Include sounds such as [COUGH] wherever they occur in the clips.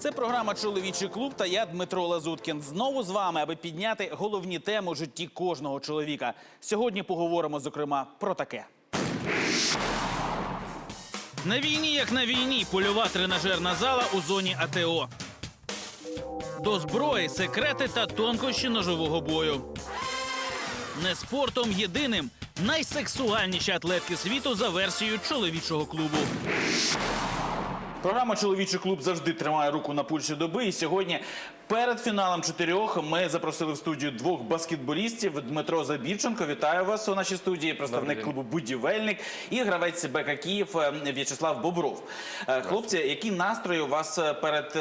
Це програма Чоловічий клуб та я Дмитро Лазуткін. Знову з вами, аби підняти головні теми у житті кожного чоловіка. Сьогодні поговоримо зокрема про таке. На війні, як на війні, польова тренажерна зала у зоні АТО. До зброї, секрети та тонкощі ножового бою. Не спортом єдиним найсексуальніші атлетки світу за версією чоловічого клубу. Програма Чоловічий клуб завжди тримає руку на пульсі доби. І сьогодні перед фіналом чотирьох ми запросили в студію двох баскетболістів. Дмитро Забірченко, вітаю вас у нашій студії. Представник клубу Будівельник і гравець БК Київ е, В'ячеслав Бобров. Е, Хлопці, які настрої у вас е, перед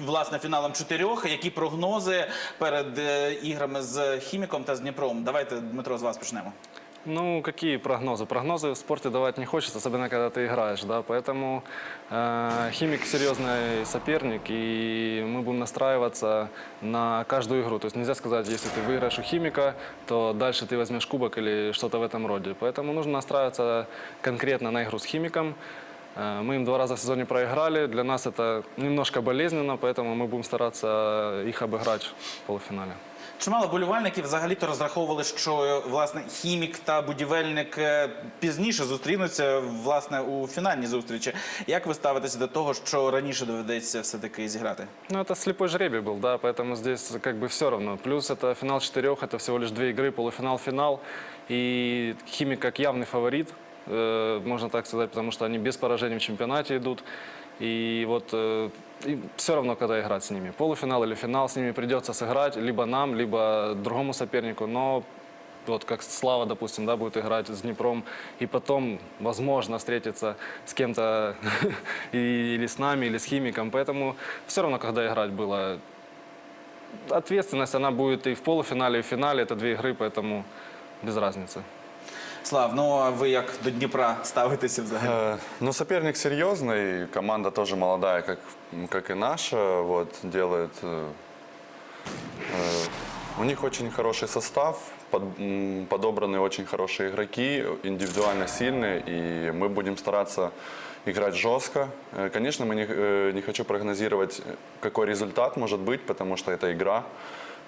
власне фіналом чотирьох? Які прогнози перед іграми з хіміком та з Дніпром? Давайте, Дмитро, з вас почнемо. Ну, какие прогнозы? Прогнозы в спорте давать не хочется, особенно когда ты играешь, да, поэтому э, Химик серьезный соперник, и мы будем настраиваться на каждую игру. То есть нельзя сказать, если ты выиграешь у Химика, то дальше ты возьмешь кубок или что-то в этом роде. Поэтому нужно настраиваться конкретно на игру с Химиком. Э, Мы им два раза в сезоне проиграли, для нас это немножко болезненно, поэтому мы будем стараться их обыграть в полуфинале. Чимало болівальників взагалі-то розраховували, що власне хімік та будівельник е, пізніше зустрінуться власне у фінальній зустрічі. Як ви ставитеся до того, що раніше доведеться все-таки зіграти? Ну, это слепой жребий был, да, поэтому здесь как бы все равно. Плюс это финал четырех, это всего лишь две игры, полуфинал, финал. И Химик как явный фаворит, э, можно так сказать, потому что они без поражений в чемпионате идут. И вот все равно, когда играть с ними. Полуфинал или финал с ними придется сыграть либо нам, либо другому сопернику. Но вот как Слава, допустим, да, будет играть с Днепром, и потом, возможно, встретиться с кем-то [LAUGHS] и- или с нами, или с Химиком. Поэтому все равно, когда играть было, ответственность, она будет и в полуфинале, и в финале. Это две игры, поэтому без разницы. Слав, ну а ви як до Дніпра ставитеся взагалі? Э, Ну, соперник серьезный, команда тоже молодая, как, как и наша, вот, делает... э, э, У них очень хороший состав, под- м, подобраны очень хорошие игроки, индивидуально сильные, и мы будем стараться играть жестко. Э, Конечно, мы не, э, не хочу прогнозировать, э, какой результат может быть, потому что это игра,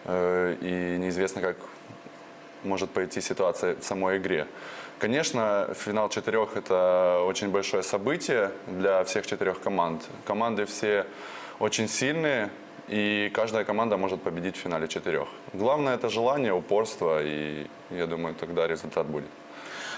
э, и неизвестно, как может пойти ситуация в самой игре. Конечно, финал четырех – это очень большое событие для всех четырех команд. Команды все очень сильные, и каждая команда может победить в финале четырех. Главное – это желание, упорство, и я думаю, тогда результат будет.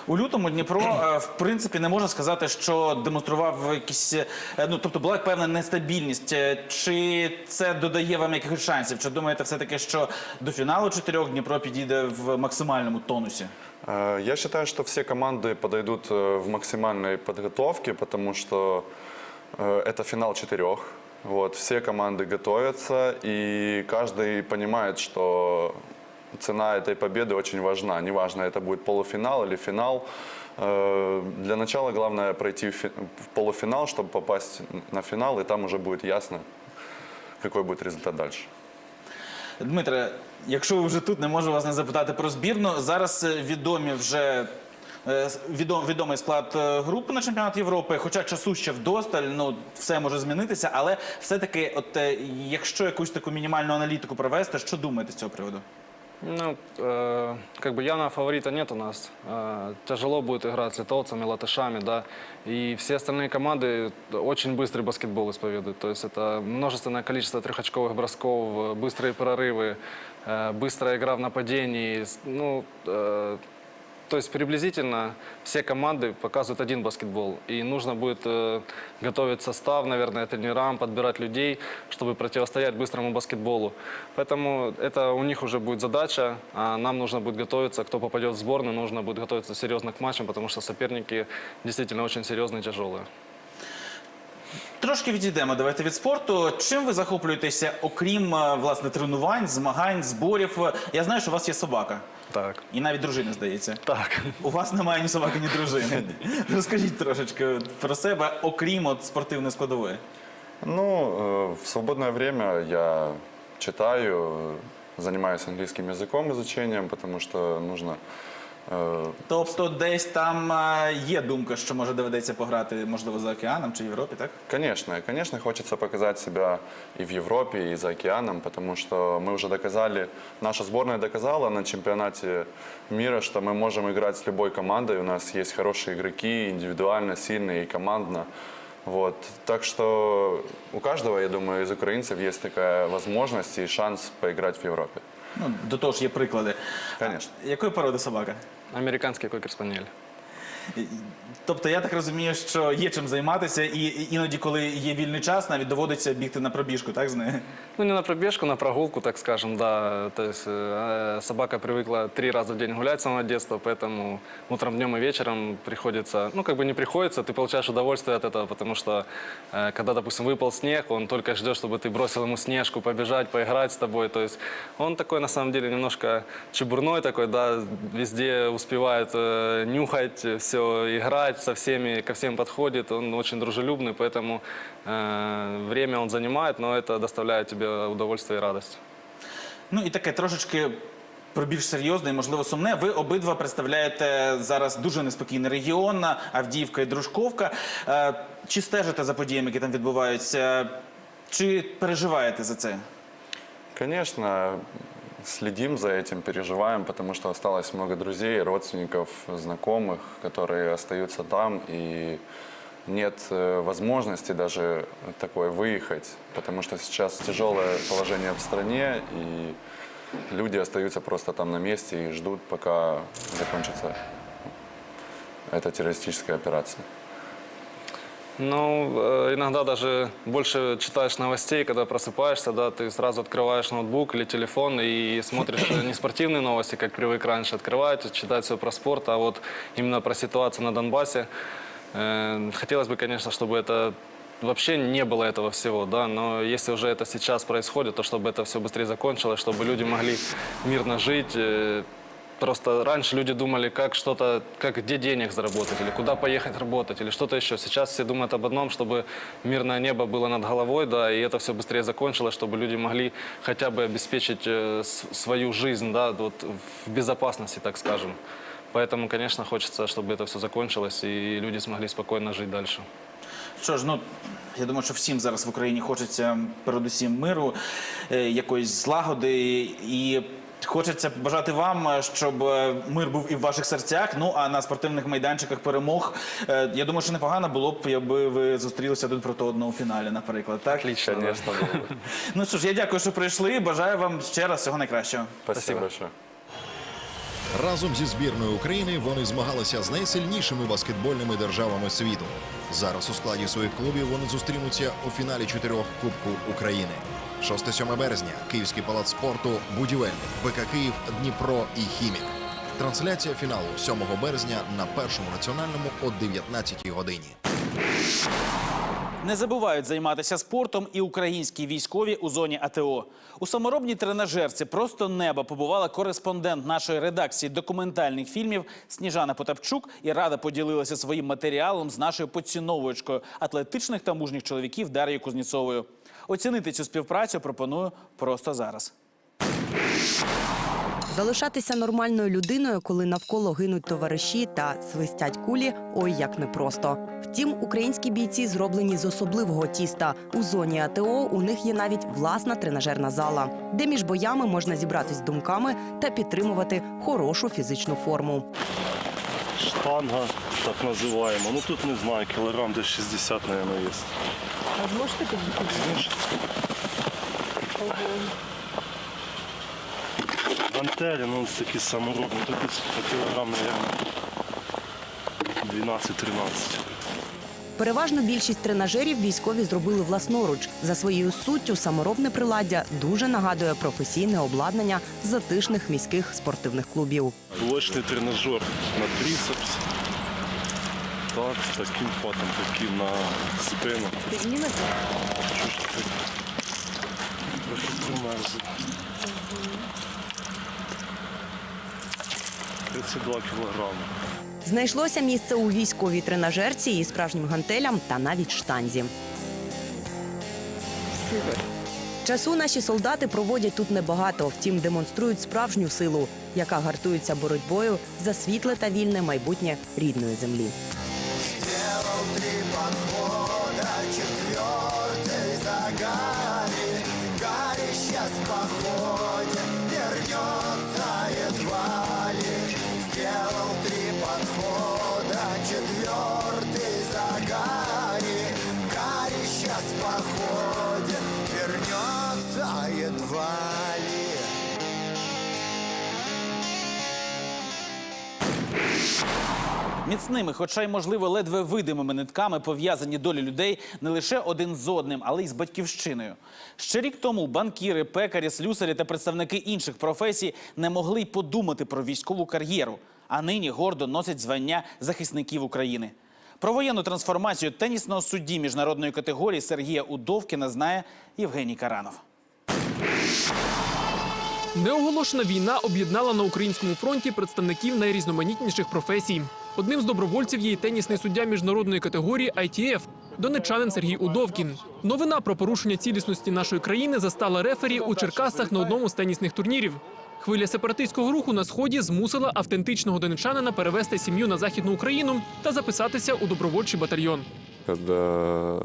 У лютому Дніпро, е, в принципі, не можна сказати, що демонстрував якісь, е, ну тобто була певна нестабільність. Е, Чи це додає вам якихось шансів? Чи думаєте все-таки, що до фіналу чотирьох Дніпро підійде в максимальному тонусі? Э, Я считаю, что все команды подойдут э, в максимальной подготовке, потому что э, это финал четырех. Вот, все команды готовятся, и каждый понимает, что цена этой победы очень важна. Неважно, это будет полуфинал или финал. Э, Для начала главное пройти в фи- в полуфинал, чтобы попасть на финал, и там уже будет ясно, какой будет результат дальше. Дмитре, якщо ви вже тут, не можу вас не запитати про збірну. Зараз е, відомі вже. е, відом- Відомий склад е, групи на чемпіонат Європи, хоча часу ще вдосталь, ну все може змінитися, але все-таки, от е, якщо якусь таку мінімальну аналітику провести, що думаєте з цього приводу? Ну, э, как бы явного фаворита нет у нас. Э, тяжело будет играть с литовцами, латышами, да. И все остальные команды очень быстрый баскетбол исповедуют. То есть это множественное количество трехочковых бросков, э, быстрые прорывы, э, быстрая игра в нападении. С- Ну, э, то есть приблизительно все команды показывают один баскетбол. И нужно будет э, готовить состав, наверное, тренерам, подбирать людей, чтобы противостоять быстрому баскетболу. Поэтому это у них уже будет задача, а нам нужно будет готовиться, кто попадет в сборную, нужно будет готовиться серьезно к матчам, потому что соперники действительно очень серьезные и тяжелые. Трошки відійдемо. Давайте від спорту. Чим ви захоплюєтеся, окрім е, власне тренувань, змагань, зборів? Я знаю, що у вас є собака, Так. і навіть дружина, здається. Так. У вас немає ні собаки, ні дружини. Розкажіть трошечки про себе, окрім от спортивної складової. Ну, э, в свободное время я читаю, занимаюсь английским языком изучением, потому что нужно Э, Тобто десь там е, є думка, що може доведеться пограти, можливо, за океаном чи в Європі, так? Конечно, и, конечно, хочется показать себя и в Европе, и за океаном, потому что мы уже доказали, наша сборная доказала на чемпионате мира, что мы можем играть с любой командой, у нас есть хорошие игроки, индивидуально сильные и командно. Вот. Так что у каждого, я думаю, из украинцев есть такая возможность и шанс поиграть в Европе. Ну, до того ж є приклади. Конечно. А Якої породи собака? Американський кокер-спаниель. Тобто я так розумію, що є чим займатися, і і іноді, коли є вільний час, навіть доводиться бігти на пробіжку, так з нею? Ну, не на пробежку, на прогулку, так скажем, да. То есть э, собака привыкла три раза в день гулять с самого детства, поэтому утром, днем и вечером приходится, ну, как бы не приходится, ты получаешь удовольствие от этого, потому что, э, когда, допустим, выпал снег, он только ждет, чтобы ты бросил ему снежку, побежать, поиграть с тобой. То есть он такой, на самом деле, немножко чебурной такой, да, везде успевает э, нюхать, все, играть со всеми, ко всем подходит. Он очень дружелюбный, поэтому э, время он занимает, но это доставляет тебе удовольствие и радость. Ну і таке трошечки. Про більш серйозне і можливо сумне. Ви обидва представляєте зараз дуже неспокійний регіон Авдіївка і Дружковка. Е, Чи стежите за подіями, які там відбуваються? Чи переживаєте за це? Конечно, следим за этим, переживаем, потому что осталось много друзей, родственников, знакомых, которые остаются там, и нет э, возможности даже такой выехать, потому что сейчас тяжелое положение в стране, и люди остаются просто там на месте и ждут, пока закончится эта террористическая операция. Ну, э, иногда даже больше читаешь новостей, когда просыпаешься, да, ты сразу открываешь ноутбук или телефон и смотришь э, не спортивные новости, как привык раньше открывать, читать все про спорт, а вот именно про ситуацию на Донбассе. Э, Хотелось бы, конечно, чтобы это вообще не было этого всего, да, но если уже это сейчас происходит, то чтобы это все быстрее закончилось, чтобы люди могли мирно жить, э, Просто раньше люди думали, как что-то, как где денег заработать, или куда поехать работать, или что-то еще. Сейчас все думают об одном, чтобы мирное небо было над головой, да, и это все быстрее закончилось, чтобы люди могли хотя бы обеспечить э, с- свою жизнь, да, вот в безопасности, так скажем. Поэтому, конечно, хочется, чтобы это все закончилось, и люди смогли спокойно жить дальше. Що ж, ну я думаю, що всім зараз в Україні хочеться передусім миру, е, якоїсь злагоди і. Хочеться бажати вам, е, щоб е, мир був і в ваших серцях. Ну а на спортивних майданчиках перемог. е, Я думаю, що непогано було б, якби ви зустрілися один проти одного у фіналі, наприклад. Так Отлично. Конечно, ну що ж, я дякую, що прийшли. Бажаю вам ще раз всього найкращого. Спасибо Спасибо. Разом зі збірною України вони змагалися з найсильнішими баскетбольними державами світу. Зараз у складі своїх клубів вони зустрінуться у фіналі чотирьох Кубку України. 6-7 березня, Київський палац спорту, Будівельник, БК Київ, Дніпро і Хімік. Трансляція фіналу 7 березня на першому національному о 19 годині. Не забувають займатися спортом і українські військові у зоні АТО. У саморобній тренажерці просто неба побувала кореспондент нашої редакції документальних фільмів Сніжана Потапчук і рада поділилася своїм матеріалом з нашою поціновувачкою атлетичних та мужніх чоловіків Дар'єю Кузніцовою. Оцінити цю співпрацю пропоную просто зараз. Залишатися нормальною людиною, коли навколо гинуть товариші та свистять кулі, ой як непросто. Втім, українські бійці зроблені з особливого тіста. У зоні АТО у них є навіть власна тренажерна зала, де між боями можна зібратись думками та підтримувати хорошу фізичну форму. штанга, так називаємо. Ну тут не знаю, кілограм десь 60, мабуть, є. А зможете Гантелі, ну ось такі саморобні, по кілограм, мабуть, 12-13. Переважно більшість тренажерів військові зробили власноруч. За своєю суттю саморобне приладдя дуже нагадує професійне обладнання затишних міських спортивних клубів. Блочний тренажер на трицепс. Так, з таким хватом, таким на спину. Піднімете? Трохи примерзли. 32 кілограми. Знайшлося місце у військовій тренажерці і справжнім гантелям та навіть штанзі. Часу наші солдати проводять тут небагато, втім демонструють справжню силу. яка гартується боротьбою за світле та вільне майбутнє рідної землі. Міцними, хоча й можливо ледве видимими нитками пов'язані долі людей не лише один з одним, але й з батьківщиною. Ще рік тому банкіри, пекарі, слюсарі та представники інших професій не могли й подумати про військову кар'єру, а нині гордо носять звання захисників України. Про воєнну трансформацію тенісного судді міжнародної категорії Сергія Удовкіна знає Євгеній Каранов. Неоголошена війна об'єднала на українському фронті представників найрізноманітніших професій. Одним з добровольців є й тенісний суддя міжнародної категорії ITF – донечанин Сергій Удовкін. Новина про порушення цілісності нашої країни застала рефері у Черкасах на одному з тенісних турнірів. Хвиля сепаратистського руху на сході змусила автентичного донечанина перевести сім'ю на західну Україну та записатися у добровольчий батальйон. когда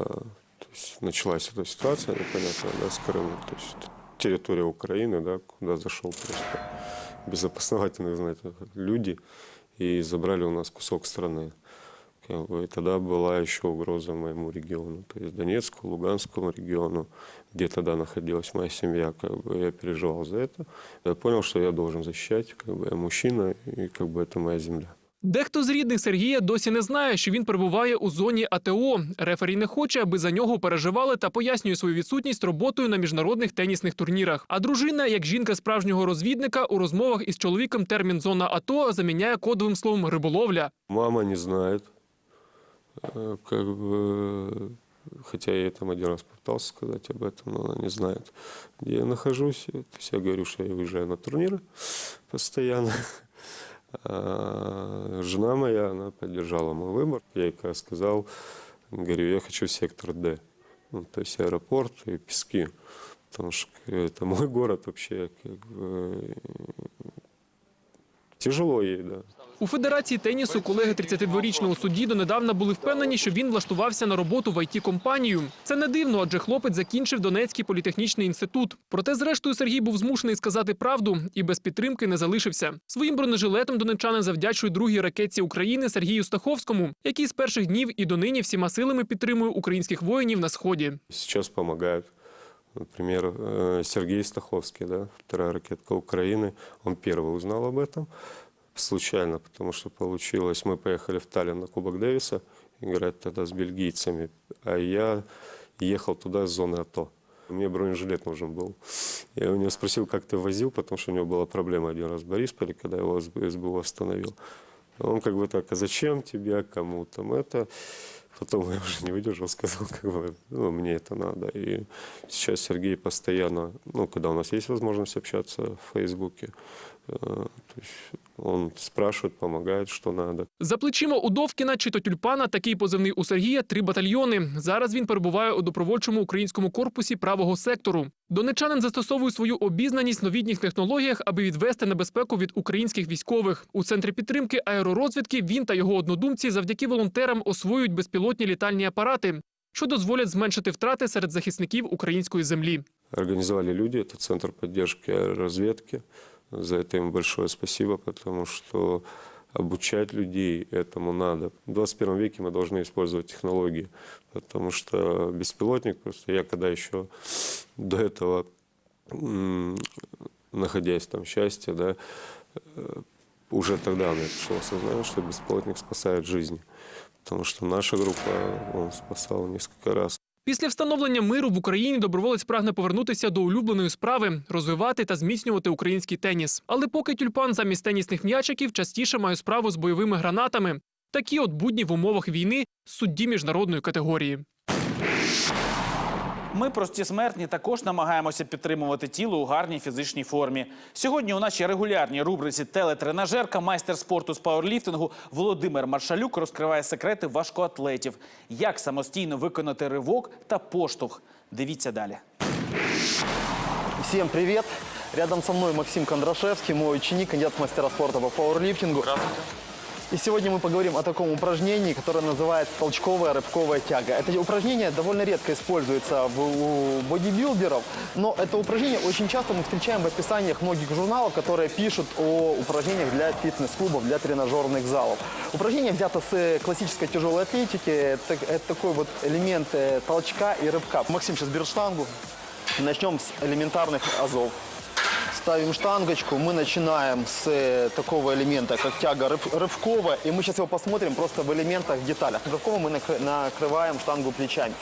то есть, началась эта ситуация непонятная да, с Крымом, то есть это территория Украины, да, куда зашел просто безопосновательные, знаете, [LAUGHS] люди и забрали у нас кусок страны. Как бы, и тогда была еще угроза моему региону, то есть Донецку, Луганскому региону, где тогда находилась моя семья. Как бы, я переживал за это. Я понял, что я должен защищать, как бы я мужчина, и как бы это моя земля. Дехто з рідних Сергія досі не знає, що він перебуває у зоні АТО. Рефері не хоче, аби за нього переживали та пояснює свою відсутність роботою на міжнародних тенісних турнірах. А дружина, як жінка справжнього розвідника, у розмовах із чоловіком термін зона АТО заміняє кодовим словом риболовля. Мама не знает, э, как бы, хотя я ей там один раз пытался сказать об этом, но она не знает, где я нахожусь. То есть я говорю, что я уезжаю на турниры постоянно. А жена моя, она поддержала мой выбор. Я ей как раз сказал, говорю, я хочу сектор Д, ну, то есть аэропорт и Пески, потому что это мой город вообще, как бы, тяжело ей, да. У федерації тенісу колеги 32-річного судді донедавна були впевнені, що він влаштувався на роботу в it компанію Це не дивно, адже хлопець закінчив Донецький політехнічний інститут. Проте, зрештою, Сергій був змушений сказати правду і без підтримки не залишився. Своїм бронежилетом донечани завдячують другій ракетці України Сергію Стаховському, який з перших днів і донині всіма силами підтримує українських воїнів на сході. Сейчас помогают. Например, э, Сергей Стаховский, да, вторая ракетка Украины, он первый узнал об этом Случайно, потому что получилось, мы поехали в Таллин на Кубок Дэвиса, играть тогда с бельгийцами, а я ехал туда с зоны АТО. Мне бронежилет нужен был. Я у него спросил, как ты возил, потому что у него была проблема один раз в Борисполе, когда его СБ- СБУ остановил. Он как бы так, а зачем тебе, кому там это? Потом я уже не выдержал, сказал, как бы, ну, мне это надо. И сейчас Сергей постоянно, ну, когда у нас есть возможность общаться в Фейсбуке, то есть он спрашивает, помогает, что надо. За плечима у Довкіна чи то тюльпана такий позивний у Сергія три батальйони. Зараз він перебуває у добровольчому українському корпусі правого сектору. Донечанин застосовує свою обізнаність в новітніх технологіях, аби відвести небезпеку від українських військових. У центрі підтримки аеророзвідки він та його однодумці завдяки волонтерам освоюють безпілотні літальні апарати, що дозволять зменшити втрати серед захисників української землі. Организовали люди, это Центр поддержки разведки. За это им большое спасибо, потому что обучать людей этому надо. В 21 веке мы должны использовать технологии, потому что беспилотник, просто я когда еще до этого, находясь там в счастье, да, э, уже тогда мне пришло осознание, что беспилотник спасает жизни. Потому что наша группа, он спасал несколько раз. Після встановлення миру в Україні доброволець прагне повернутися до улюбленої справи, розвивати та зміцнювати український теніс. Але поки тюльпан замість тенісних м'ячиків частіше має справу з бойовими гранатами. Такі от будні в умовах війни судді міжнародної категорії. Ми, прості смертні, також намагаємося підтримувати тіло у гарній фізичній формі. Сьогодні у нашій регулярній рубриці телетренажерка майстер спорту з пауерліфтингу Володимир Маршалюк розкриває секрети важкоатлетів, як самостійно виконати ривок та поштовх. Дивіться далі. Всем привет! Рядом со мной Максим Кондрашевский, мой ученик, кандидат в мастера спорта по пауэрлифтингу. И сегодня мы поговорим о таком упражнении, которое называется толчковая рыбковая тяга. Это упражнение довольно редко используется в, у бодибилдеров, но это упражнение очень часто мы встречаем в описаниях многих журналов, которые пишут о упражнениях для фитнес-клубов, для тренажерных залов. Упражнение взято с э, классической тяжелой атлетики. Это, это такой вот элемент э, толчка и рыбка. Максим сейчас берет штангу. Начнем с элементарных азов. Ставим штангочку, мы начинаем с э, такого элемента, как тяга рыв- рывковая, и мы сейчас его посмотрим просто в элементах, в деталях. Рывково мы накры- накрываем штангу плечами.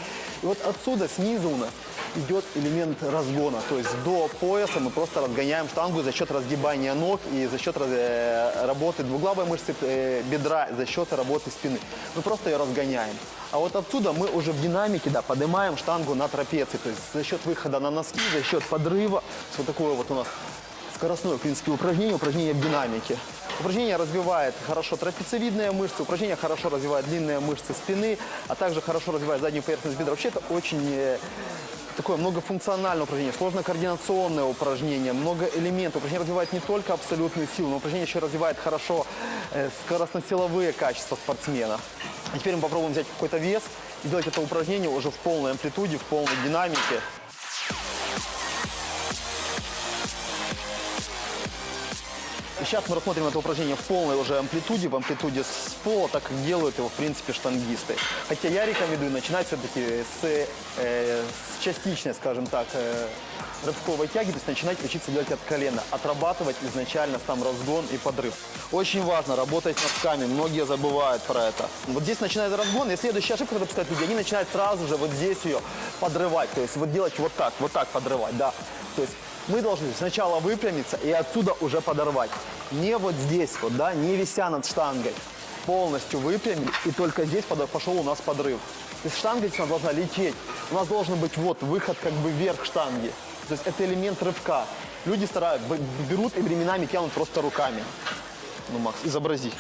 И вот отсюда, снизу у нас идет элемент разгона, то есть до пояса мы просто разгоняем штангу за счет разгибания ног и за счет раз- э, работы двуглавой мышцы э, бедра, за счет работы спины. Мы просто ее разгоняем. А вот отсюда мы уже в динамике, да, поднимаем штангу на трапеции, то есть за счет выхода на носки, за счет подрыва. Вот такое вот у нас скоростное, в принципе, упражнение, упражнение в динамике. Упражнение развивает хорошо трапециевидные мышцы, упражнение хорошо развивает длинные мышцы спины, а также хорошо развивает заднюю поверхность бедра. Вообще это очень э, такое многофункциональное упражнение, сложно-координационное упражнение, много элементов. Упражнение развивает не только абсолютную силу, но упражнение еще развивает хорошо э, скоростно-силовые качества спортсмена. А теперь мы попробуем взять какой-то вес и сделать это упражнение уже в полной амплитуде, в полной динамике. Сейчас мы рассмотрим это упражнение в полной уже амплитуде, в амплитуде с пола, так как делают его, в принципе, штангисты. Хотя я рекомендую начинать все-таки с, э, с частичной, скажем так, э, рывковой тяги, то есть начинать учиться делать от колена, отрабатывать изначально сам разгон и подрыв. Очень важно работать носками, многие забывают про это. Вот здесь начинается разгон, и следующая ошибка, которую допускают люди, они начинают сразу же вот здесь ее подрывать, то есть вот делать вот так, вот так подрывать, да. То есть мы должны сначала выпрямиться и отсюда уже подорвать. Не вот здесь вот, да, не вися над штангой. Полностью выпрямили, и только здесь пошел у нас подрыв. То есть штанга здесь должна лететь. У нас должен быть вот выход как бы вверх штанги. То есть это элемент рывка. Люди стараются, берут и временами тянут просто руками. Ну, Макс, изобрази.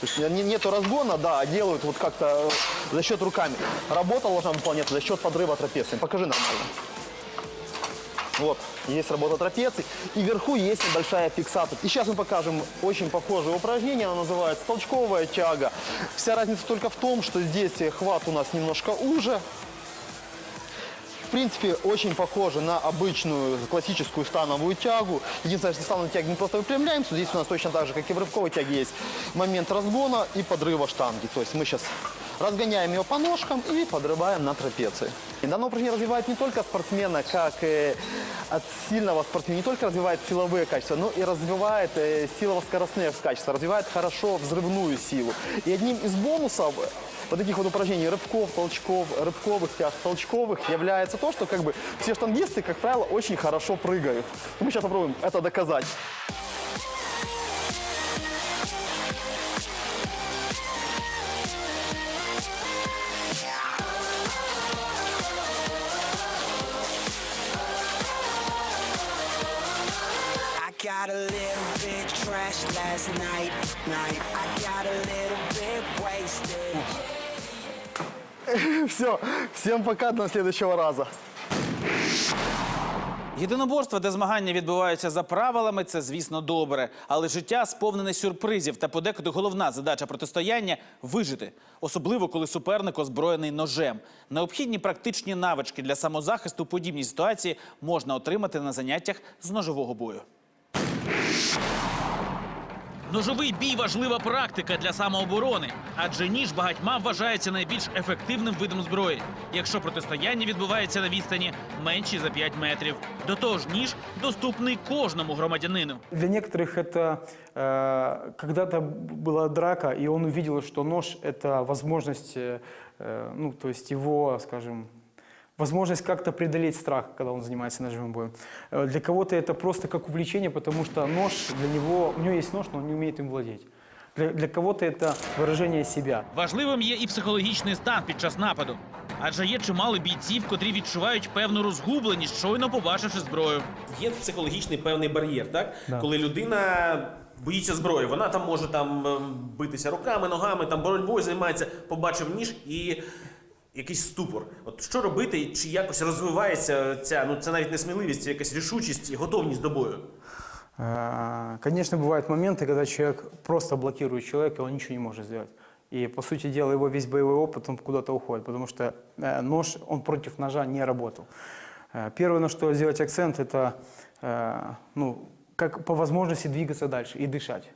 То есть не- нету разгона, да, а делают вот как-то э, за счет руками. Работа должна выполняться за счет подрыва трапеции. Покажи нормально. Вот, есть работа трапеции. И вверху есть небольшая фиксация. И сейчас мы покажем очень похожее упражнение. Оно называется толчковая тяга. Вся разница только в том, что здесь хват у нас немножко уже. В принципе, очень похоже на обычную классическую становую тягу. Единственное, что в становой тяге мы просто выпрямляемся. Здесь у нас точно так же, как и в рывковой тяге, есть момент разгона и подрыва штанги. То есть мы сейчас разгоняем ее по ножкам и подрываем на трапеции. И данное упражнение развивает не только спортсмена, как э, от сильного спортсмена, не только развивает силовые качества, но и развивает э, силово-скоростные качества, развивает хорошо взрывную силу. И одним из бонусов вот таких вот упражнений рывков, толчков, рывковых тяг, толчковых является то, что как бы все штангисты, как правило, очень хорошо прыгают. Мы сейчас попробуем это доказать. Got a little bit trashed last night. Night. I got a little bit wasted. [LAUGHS] Все, всем пока, до следующего раза. Єдиноборство, де змагання відбуваються за правилами, це звісно добре. Але життя сповнене сюрпризів та подекуди головна задача протистояння вижити, особливо коли суперник озброєний ножем. Необхідні практичні навички для самозахисту у подібній ситуації можна отримати на заняттях з ножового бою. Ножовий бій важлива практика для самооборони, адже ніж багатьма вважається найбільш ефективним видом зброї, якщо протистояння відбувається на відстані менші за 5 метрів. До того ж, ніж доступний кожному громадянину. Для некоторых это э, когда-то была драка, и он увидел, что нож это возможность, э, э, ну, то есть его, скажем, возможность как-то преодолеть страх, когда он занимается ножевым боем. Э, Для кого-то это просто как увлечение, потому что нож для него, у него есть нож, но он не умеет им владеть. Для, для кого-то это выражение себя. Важливим є і психологічний стан під час нападу, адже є чимало бійців, котрі відчувають певну розгубленість, щойно побачивши зброю. Є психологічний певний бар'єр, так? Да. Коли людина боїться зброї, вона там може там ем, битися руками, ногами, там боротьбою займається, побачив ніж і. якийсь ступор. От що робити, чи якось розвивається ця, ну це навіть не сміливість, це якась рішучість і готовність до бою. Э, Конечно, бывают моменты, когда человек просто блокирует человека, и он ничего не может сделать. И, по сути дела, его весь боевой опыт, он куда-то уходит, потому что э, нож, он против ножа не работал. Э, Первое, на что сделать акцент, это, э, ну, как по возможности двигаться дальше и дышать.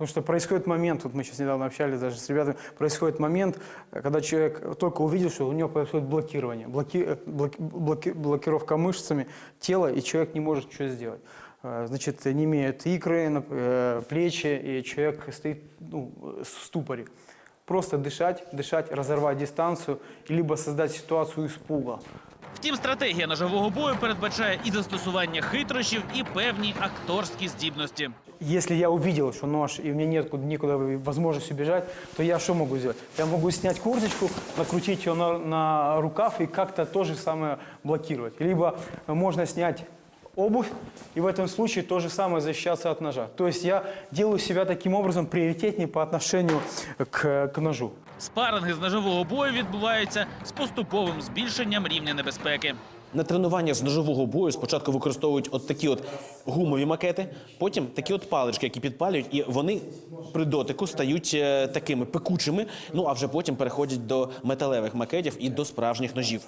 Потому что происходит момент, вот мы сейчас недавно общались даже с ребятами, происходит момент, э, когда человек только увидел, что у него происходит блокирование, блоки, э, блоки- блоки- блокировка мышцами тела, и человек не может ничего сделать. Э, Значит, не имеют икры, нап- э, плечи, и человек стоит ну, э, в ступоре. Просто дышать, дышать, разорвать дистанцию, и либо создать ситуацию испуга. Втім, стратегія ножового бою передбачає і застосування хитрощів, і певні акторські здібності. Если я увидел, что нож, и у меня нет куда- никуда возможности убежать, то я что могу сделать? Я могу снять курточку, накрутить ее на, на рукав и как-то то же самое блокировать. Либо можно снять обувь и в этом случае то же самое защищаться от ножа. То есть я делаю себя таким образом приоритетнее по отношению к, к ножу. Спаринги з ножового бою відбуваються з поступовим збільшенням рівня небезпеки. На тренування з ножового бою спочатку використовують от такі от гумові макети, потім такі от палички, які підпалюють, і вони при дотику стають е, такими пекучими. Ну а вже потім переходять до металевих макетів і до справжніх ножів.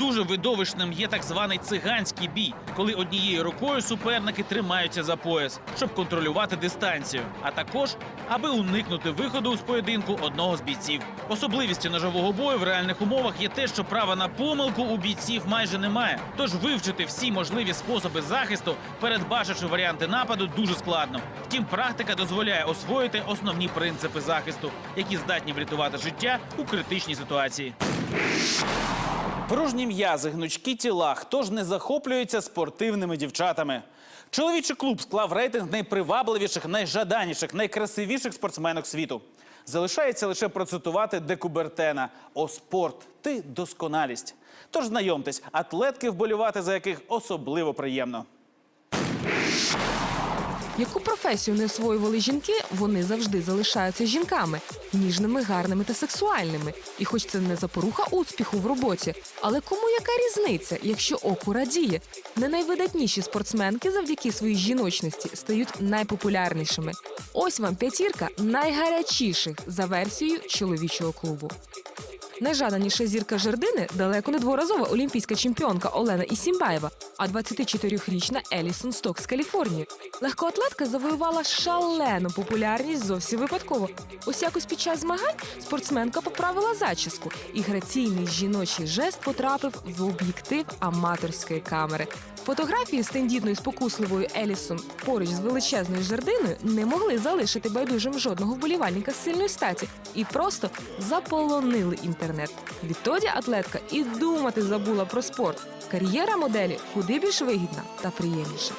Дуже видовищним є так званий циганський бій, коли однією рукою суперники тримаються за пояс, щоб контролювати дистанцію, а також аби уникнути виходу з поєдинку одного з бійців. Особливістю ножового бою в реальних умовах є те, що права на помилку у бійців майже немає. Тож вивчити всі можливі способи захисту, передбачивши варіанти нападу, дуже складно. Втім, практика дозволяє освоїти основні принципи захисту, які здатні врятувати життя у критичній ситуації. Порожні м'язи, гнучкі тіла. Хто ж не захоплюється спортивними дівчатами? Чоловічий клуб склав рейтинг найпривабливіших, найжаданіших, найкрасивіших спортсменок світу. Залишається лише процитувати Декубертена: О спорт, ти досконалість. Тож знайомтесь, атлетки, вболівати за яких особливо приємно. Яку професію не освоювали жінки, вони завжди залишаються жінками ніжними, гарними та сексуальними. І хоч це не запоруха успіху в роботі, але кому яка різниця, якщо оку радіє? Не найвидатніші спортсменки завдяки своїй жіночності стають найпопулярнішими. Ось вам п'ятірка найгарячіших за версією чоловічого клубу. Найжаданіша зірка жердини далеко не дворазова олімпійська чемпіонка Олена Ісімбаєва, а 24-річна Елісон Сток з Каліфорнії. Легкоатлетка завоювала шалену популярність зовсім випадково. Ось якось під час змагань спортсменка поправила зачіску, і граційний жіночий жест потрапив в об'єктив аматорської камери. Фотографії з тендітною спокусливою Елісон поруч з величезною жердиною не могли залишити байдужим жодного вболівальника сильної статі і просто заполонили інтернет. Відтоді атлетка і думати забула про спорт. Кар'єра моделі куди більш вигідна та приємніша.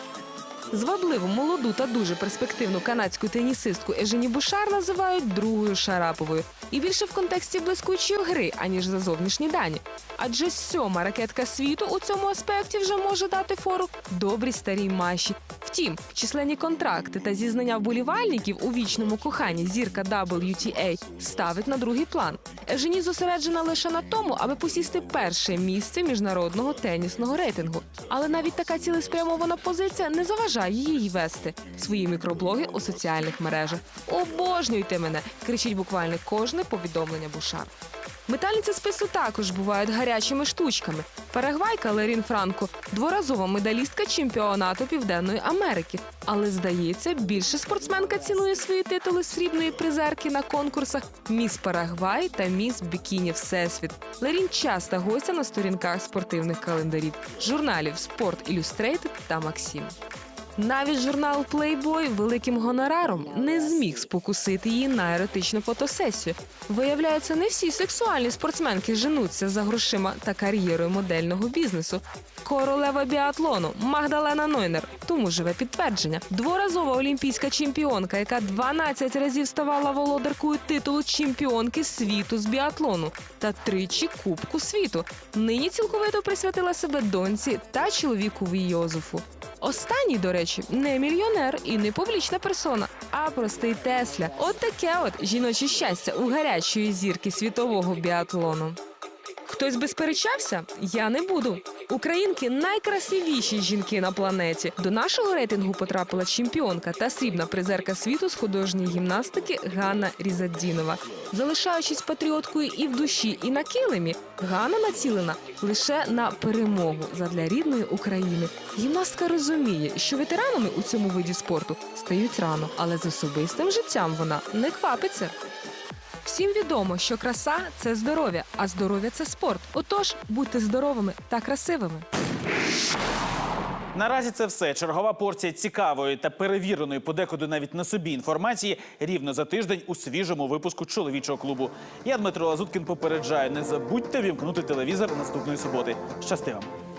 Звабливу, молоду та дуже перспективну канадську тенісистку Ежені Бушар називають другою Шараповою. І більше в контексті блискучої гри, аніж за зовнішні дані. Адже сьома ракетка світу у цьому аспекті вже може дати фору добрій старій маші. Втім, численні контракти та зізнання вболівальників у вічному коханні зірка WTA ставить на другий план. Ежені зосереджена лише на тому, аби посісти перше місце міжнародного тенісного рейтингу. Але навіть така цілеспрямована позиція не заважає їй вести свої мікроблоги у соціальних мережах. Обожнюйте мене! кричить буквально кожне повідомлення Бушар. Метальниця спису також бувають гарячими штучками. Парагвайка Лерін Франко дворазова медалістка чемпіонату Південної Америки. Але здається, більше спортсменка цінує свої титули срібної призерки на конкурсах Міс Парагвай та Міс Бікіні Всесвіт. Лерін часта гостя на сторінках спортивних календарів, журналів Спорт Ілюстрейтед та Максим. Навіть журнал Playboy великим гонораром не зміг спокусити її на еротичну фотосесію. Виявляється, не всі сексуальні спортсменки женуться за грошима та кар'єрою модельного бізнесу. Королева біатлону Магдалена Нойнер тому живе підтвердження. Дворазова олімпійська чемпіонка, яка 12 разів ставала володаркою титулу чемпіонки світу з біатлону та тричі Кубку світу. Нині цілковито присвятила себе доньці та чоловікові Йозефу. Останній, до речі, не мільйонер і не публічна персона, а простий Тесля. От таке от жіноче щастя у гарячої зірки світового біатлону. Хтось би сперечався? Я не буду. Українки найкрасивіші жінки на планеті. До нашого рейтингу потрапила чемпіонка та срібна призерка світу з художньої гімнастики Ганна Різаддінова. Залишаючись патріоткою і в душі, і на килимі, Ганна націлена лише на перемогу задля рідної України. Гімнастка розуміє, що ветеранами у цьому виді спорту стають рано, але з особистим життям вона не квапиться. Всім відомо, що краса це здоров'я, а здоров'я це спорт. Отож, будьте здоровими та красивими. Наразі це все. Чергова порція цікавої та перевіреної подекуди навіть на собі інформації рівно за тиждень у свіжому випуску чоловічого клубу. Я Дмитро Лазуткін попереджаю: не забудьте вімкнути телевізор наступної суботи. Щасти вам!